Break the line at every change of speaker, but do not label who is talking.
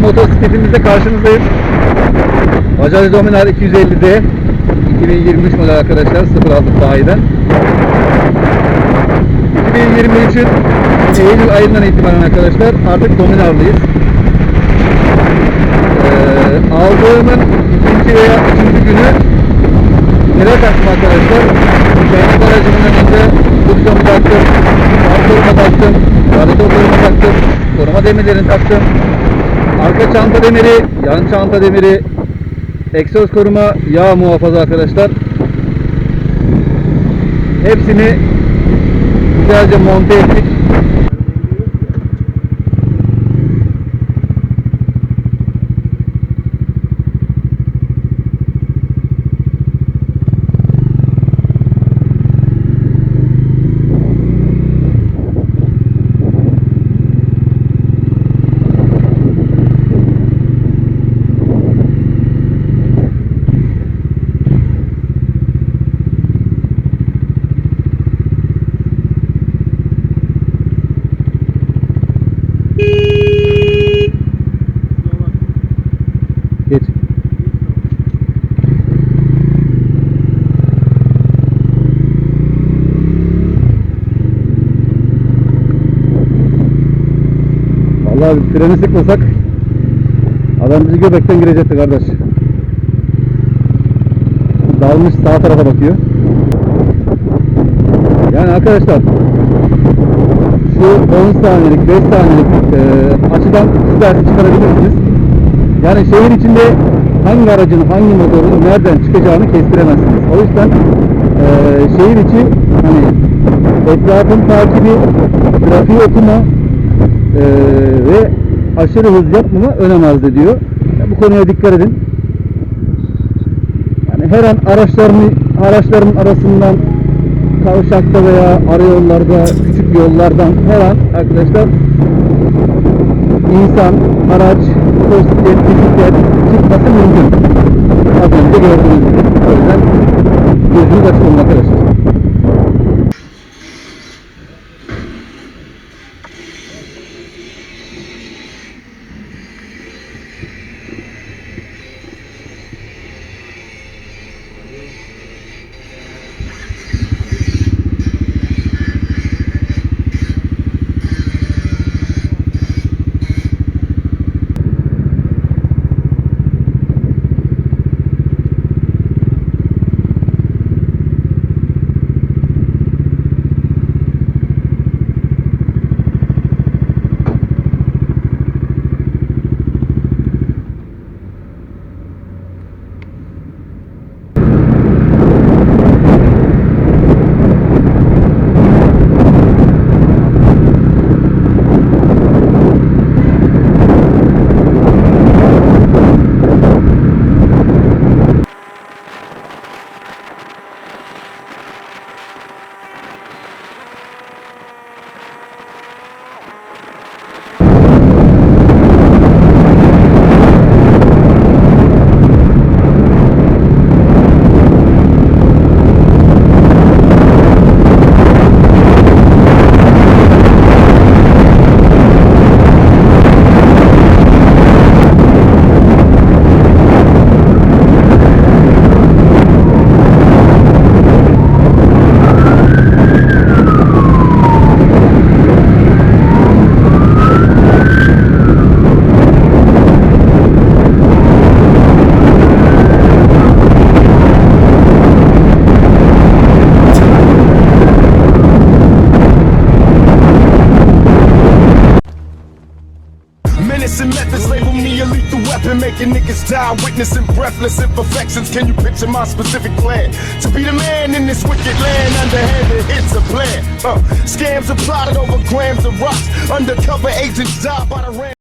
motosikletimizde karşınızdayım. Bajaj Dominar 250D 2023 model arkadaşlar 06 bayiden. 2023'ün Eylül ayından itibaren arkadaşlar artık Dominar'lıyız. Ee, aldığımın ikinci veya üçüncü günü nereye taktım arkadaşlar? Kendi aracımın önünde pozisyonu taktım, far koruma taktım, radyatör koruma taktım, koruma demirlerini taktım. Arka çanta demiri, yan çanta demiri, egzoz koruma, yağ muhafaza arkadaşlar. Hepsini güzelce monte ettik. Vallahi bir freni sıkmasak adam bizi göbekten girecekti kardeş. Dalmış sağ tarafa bakıyor. Yani arkadaşlar şu 10 saniyelik 5 saniyelik e, açıdan sizler çıkarabilirsiniz. Yani şehir içinde hangi aracın hangi motorun nereden çıkacağını kestiremezsiniz. O yüzden e, şehir içi hani etrafın takibi, trafiği okuma e, ve aşırı hız yapmama önem arz ediyor. Yani bu konuya dikkat edin. Yani her an araçların araçların arasından kavşakta veya ara yollarda, küçük yollardan her an arkadaşlar insan, araç, motosiklet, bisiklet çıkması mümkün. Az önce gördüğünüz gibi. O yüzden gözünüz açık
weapon, making niggas die, witnessing breathless imperfections. Can you picture my specific plan? To be the man in this wicked land, underhanded, it's a plan. Uh, scams are plotted over grams of rocks, undercover agents die by the ram.